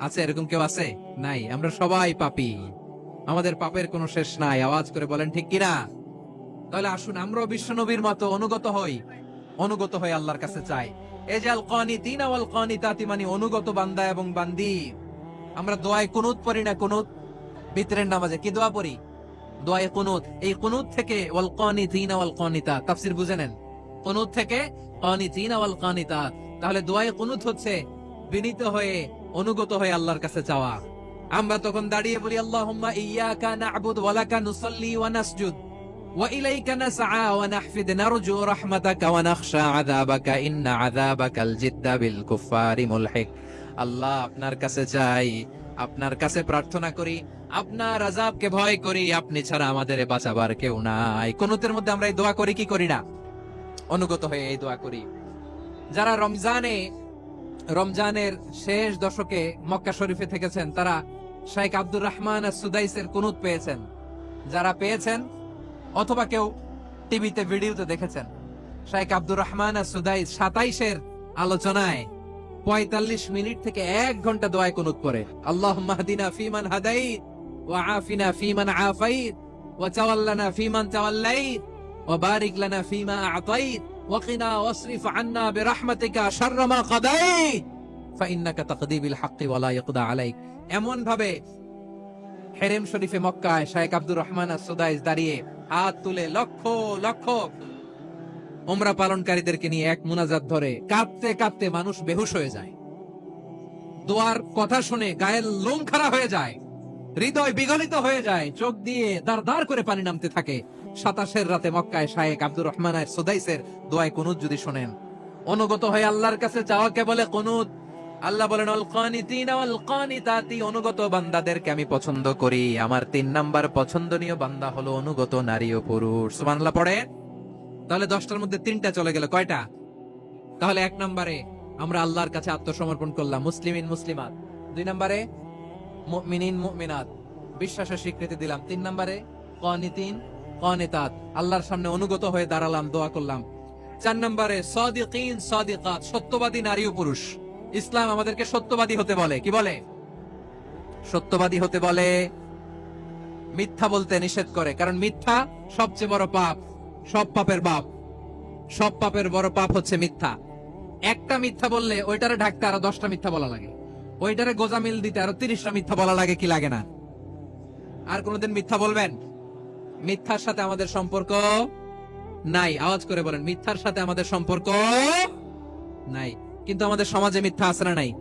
আছে এরকম কেউ আছে? নাই। আমরা সবাই পাপি। আমাদের পাপের কোনো শেষ নাই। আওয়াজ করে বলেন, ঠিক কিনা? তাহলে আসুন, আমরাও বিশ্ব নবীর মতো অনুগত হই। অনুগত হয়ে আল্লাহর কাছে চাই। এই যে আল কানিতিন ওয়াল কানিতাতি মানে অনুগত বান্দা এবং বান্দি। আমরা দোয়ায় কুনুত পড়ি না কুনুত? বিতরের নামাজে কি দোয়া পড়ি? দোয়ায় কুনুত। এই কুনুত থেকে ওয়াল কানিতিন ওয়াল কানিতা তাফসীর বুঝে নেন। কুনুত থেকে কানিতিন ওয়াল কানিতা তাহলে দোয়ায় কুনুত হচ্ছে বিনীত হয়ে অনুগত হয়ে আল্লাহর কাছে চাওয়া আমরা তখন দাঁড়িয়ে বলি আল্লাহুম্মা ইয়্যাকা না'বুদু ওয়া লাকা নুসাল্লি ওয়া নাসজুদ وإليك نسعى ونحفد نرجو رحمتك ونخشى عذابك إن عذابك الجد بالكفار ملحق আল্লাহ আপনার কাছে চাই আপনার কাছে প্রার্থনা করি আপনার আজাবকে ভয় করি আপনি ছাড়া আমাদের বাঁচাবার কেউ নাই কোনতের মধ্যে আমরা এই দোয়া করি কি করি না অনুগত হয়ে এই দোয়া করি যারা রমজানে রমজানের শেষ দশকে মক্কা শরীফে থেকেছেন তারা শাইখ আব্দুর রহমান সুদাইসের কুনুত পেয়েছেন। যারা পেয়েছেন অথবা কেউ টিভিতে ভিডিওতে দেখেছেন, শাইখ আব্দুর রহমান সুদাইস সাতাইশের আলোচনায় পঁয়তাল্লিশ মিনিট থেকে এক ঘণ্টা দোয়ায় কুনুত করে আল্লাহ মাহদিনা ফিমান হাদাইত, ওয়া আফিনা ফিমান আফাইত, ওয়া তাওয়াল্লানা ফিমান তাওয়াল্লাইত, ওয়া বারিক লানা ফিমা আতাইত। ওয়া কিনা ওয়াসরিফ আন্না বিরহমাতিকা শাররা মা কাদাইত, ফাইন্নাকা তাকদি বিল হাক্কি ওয়া ইয়াকদা আলাইক। এমন ভাবে হেরেম শরীফে মক্কায় শায়েখ আব্দুর রহমান আর সুদাইস দাঁড়িয়ে হাত তুলে লক্ষ লক্ষ ওমরা পালনকারীদেরকে নিয়ে এক মুনাজাত ধরে কাঁদতে কাঁদতে মানুষ বেহুশ হয়ে যায়। দোয়ার কথা শুনে গায়ের লোম খাড়া হয়ে যায়। হৃদয় বিগলিত হয়ে যায়, চোখ দিয়ে দাঁড় দাঁড় করে পানি নামতে থাকে। সাতাশের রাতে মক্কায় শায়েক আব্দুর রহমান আর সুদাইসের দোয়ায় কুনুত যদি শোনেন। অনুগত হয়ে আল্লাহর কাছে চাওয়াকে বলে কুনুত। আল্লাহ বলেন অনুগত বান্দাদেরকে আমি পছন্দ করি। আমার তিন নাম্বার পছন্দনীয় বান্দা হলো অনুগত নারী ও পুরুষ। সুবহানাল্লাহ, পড়ে? তাহলে দশটার মধ্যে তিনটা চলে গেল। কয়টা? তাহলে এক নম্বরে আমরা আল্লাহর কাছে আত্মসমর্পণ করলাম, মুসলিমিন, মুসলিমাত। দুই নম্বরে মুমিনিন, মুমিনাত। বিশ্বাসের স্বীকৃতি দিলাম। তিন নম্বরে, কনিতিন, কনিতাত। আল্লাহর সামনে অনুগত হয়ে দাঁড়ালাম, দোয়া করলাম। চার নম্বরে, সদিকিন, সদিকাত, সত্যবাদী নারী ও পুরুষ। ইসলাম আমাদেরকে সত্যবাদী হতে বলে। কি বলে? সত্যবাদী হতে বলে, মিথ্যা বলতে নিষেধ করে। কারণ মিথ্যা সবচেয়ে বড় পাপ, সব পাপের বাপ। সব পাপের বড় পাপ হচ্ছে মিথ্যা। একটা মিথ্যা বললে ওইটারে ঢাকতে আরও দশটা মিথ্যা বলা লাগে। ওইটারে গোজামিল দিতে আরও তিরিশটা মিথ্যা বলা লাগে কি লাগে না? আর কোনোদিন মিথ্যা বলবেন? মিথ্যার সাথে আমাদের সম্পর্ক নাই। আওয়াজ করে বলেন, মিথ্যার সাথে আমাদের সম্পর্ক নাই। কিন্তু আমাদের সমাজে মিথ্যা আছে না নাই?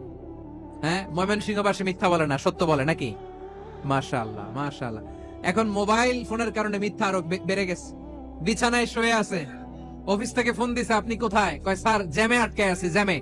হ্যাঁ? ময়মন সিংহবাসী মিথ্যা বলে না, সত্য বলে নাকি? মাশাআল্লাহ মাশাআল্লাহ। এখন মোবাইল ফোনের কারণে মিথ্যা আরও বেড়ে গেছে। বিছানায় শুয়ে আছে। অফিস থেকে ফোন দিছে, আপনি কোথায়? কয়, স্যার, জ্যামে আটকে আছি, জ্যামে।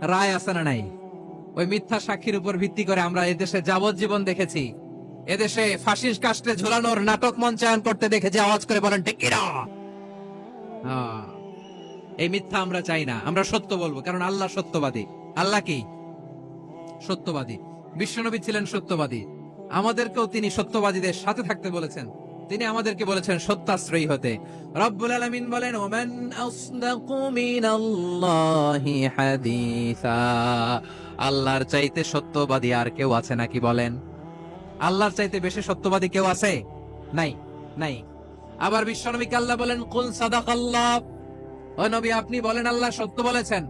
রায় আছে না নাই? ওই মিথ্যা সাক্ষীর উপর ভিত্তি করে আমরা এদেশে যাবজ্জীবন দেখেছি। এদেশে ফাঁসির কাস্টে ঝুলানোর নাটক মঞ্চায়ন করতে দেখেছি। আওয়াজ করে বলেন কিনা হ্যাঁ। এই মিথ্যা আমরা চাই না। আমরা সত্য বলব, কারণ আল্লাহ সত্যবাদী। আল্লাহ কি? সত্যবাদী। বিশ্বনবী ছিলেন সত্যবাদী। আমাদেরকেও তিনি সত্যবাদীদের সাথে থাকতে বলেছেন। তিনি আমাদেরকে বলেছেন, সত্যাশ্রয়ী হতে। রব্বুল আলামিন বলেন, ওমান আল্লাহর চাইতে সত্যবাদী আর কেউ আছে নাকি বলেন? আল্লাহর চাইতে বেশি সত্যবাদী কেউ আছে? নাই নাই। আবার বিশ্বনবীকে আল্লাহ বলেন, কুল সাদাকাল্লাহ। ও নবী, আপনি বলেন, আল্লাহ সত্য বলেছেন।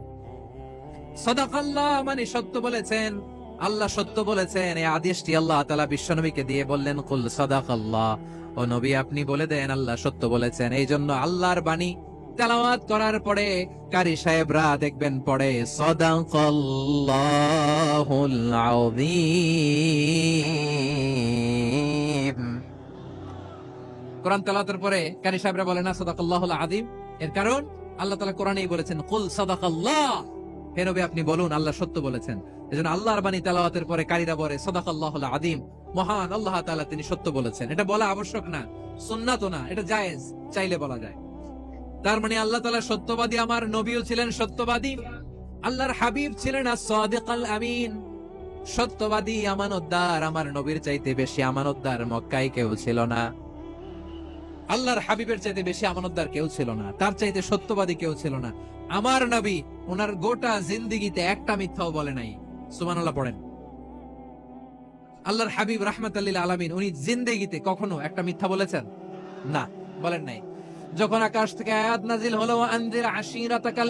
সাদাকাল্লাহ মানে সত্য বলেছেন। আল্লাহ সত্য বলেছেন। এই আদেশটি আল্লাহ তালা বিশ্বনবীকে দিয়ে বললেন, কুল সদাক আল্লাহ ও নবী, আপনি বলে দেন, আল্লাহ সত্য বলেছেন। এই জন্য আল্লাহর বাণী তেলাওয়াত করার পরে কারি সাহেবরা দেখবেন পড়ে, সদাকাল্লাহুল কোরআন তেলাওয়াতের পরে কারি সাহেবরা বলে, না, সদাকাল্লাহুল আযীম। এর কারণ আল্লাহ তাআলা কোরআনেই বলেছেন, কুল সাদাকাল্লাহ। হে নবী, আপনি বলুন, আল্লাহ সত্য বলেছেন। এই এজন্য আল্লাহর বাণী তেলাওয়াতের পরে কারীরা বলে, সদাকাল্লাহুল আযীম। মহান আল্লাহ তাআলা তিনি সত্য বলেছেন। এটা বলা আবশ্যক না সুন্নাত না, এটা জায়েজ, চাইলে বলা যায়। তার মানে আল্লাহ তাআলা সত্যবাদী, আমার নবীও ছিলেন সত্যবাদী, আল্লাহর হাবিব ছিলেন আমিন। সত্যবাদী, আমানতদার, আমার নবীর চাইতে বেশি আমানতদার মক্কায় কেউ ছিল না। আল্লাহর হাবিবের চাইতে বেশি আমানতদার কেউ ছিল না, তার চাইতে সত্যবাদী কেউ ছিল না। আমার নবী ওনার গোটা জিন্দিগিতে একটা মিথ্যাও বলে নাই। সুবহানাল্লাহ, পড়েন। আল্লাহর হাবিব রাহমাতাল্লিল আলামিন, উনি জিন্দেগিতে কখনো একটা মিথ্যা বলেছেন? না, বলেন নাই। যখন আকাশ থেকে আয়াত নাজিল হলো আনজির আশিরাতাকাল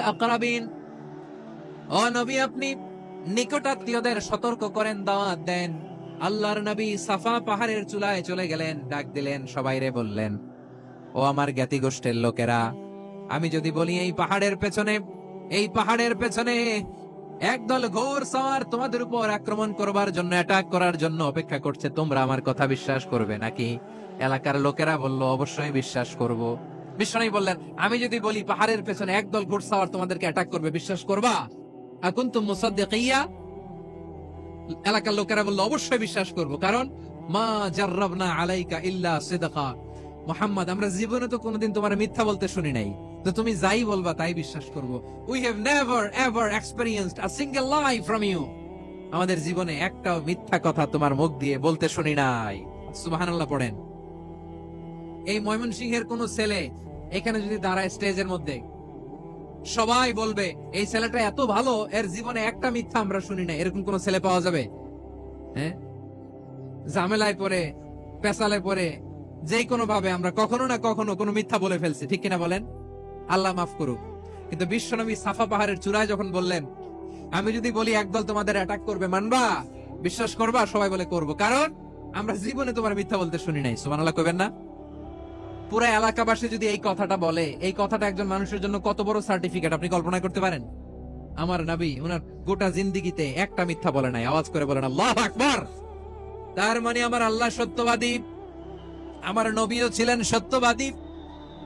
আপনি নিকটাত্মীয়দের সতর্ক করেন, দাওয়াত দেন। আল্লাহর নবী সাফা পাহাড়ের চূড়ায় চলে গেলেন, ডাক দিলেন সবাইরে বললেন, ও আমার জ্ঞাতি গোষ্ঠের লোকেরা, আমি যদি বলি এই পাহাড়ের পেছনে, এই পাহাড়ের পেছনে একদল ঘোর সওয়ার তোমাদের উপর আক্রমণ করবার জন্য অ্যাটাক করার জন্য অপেক্ষা করছে। তোমরা আমার কথা বিশ্বাস করবে নাকি? এলাকার লোকেরা বলল, অবশ্যই বিশ্বাস করব। বিশ্বনাই বললেন, আমি যদি বলি পাহাড়ের পেছনে একদল ঘোড়সাওয়ার তোমাদেরকে অ্যাটাক করবে, বিশ্বাস করবা? এখন তো মুসাদ্দিকিয়া? এলাকার লোকেরা বলল, অবশ্যই বিশ্বাস করব, কারণ মা জাররাবনা আলাইকা ইল্লা সিদকা। মোহাম্মদ, আমরা জীবনে তো কোনোদিন তোমার মিথ্যা বলতে শুনি নাই। তো তুমি যাই বলবা, তাই বিশ্বাস করব। We have never ever experienced a single lie from you আমাদের জীবনে একটাও মিথ্যা কথা তোমার মুখ দিয়ে বলতে শুনি নাই। সুবহানাল্লাহ পড়েন। এই ময়মনসিংহের কোন ছেলে এখানে যদি দাঁড়ায় স্টেজের মধ্যে, সবাই বলবে, এই ছেলেটা এত ভালো, এর জীবনে একটা মিথ্যা আমরা শুনি না এরকম কোন ছেলে পাওয়া যাবে? হ্যাঁ? ঝামেলায় পড়ে পেশালে পড়ে যে কোনো ভাবে আমরা কখনো না কখনো কোনো মিথ্যা বলে ফেলছি, ঠিক কিনা বলেন? আল্লাহ মাফ করুক। কিন্তু বিশ্বনবী সাফা পাহাড়ের চূড়ায় যখন বললেন, আমি যদি বলি একদল তোমাদের অ্যাটাক করবে, মানবা? বিশ্বাস করবা? সবাই বলে, করব। কারণ আমরা জীবনে তোমার মিথ্যা বলতে শুনি নাই। সুবহানাল্লাহ, কইবেন না? পুরো এলাকাবাসী যদি এই কথাটা বলে, এই কথাটা একজন মানুষের জন্য কত বড় সার্টিফিকেট আপনি কল্পনা করতে পারেন? আমার নবী ওনার গোটা জিন্দিগিতে একটা মিথ্যা বলে নাই। আওয়াজ করে বলেন, আল্লাহ আকবার! তার মানে আমার আল্লাহ সত্যবাদী, আমার নবীও ছিলেন সত্যবাদী।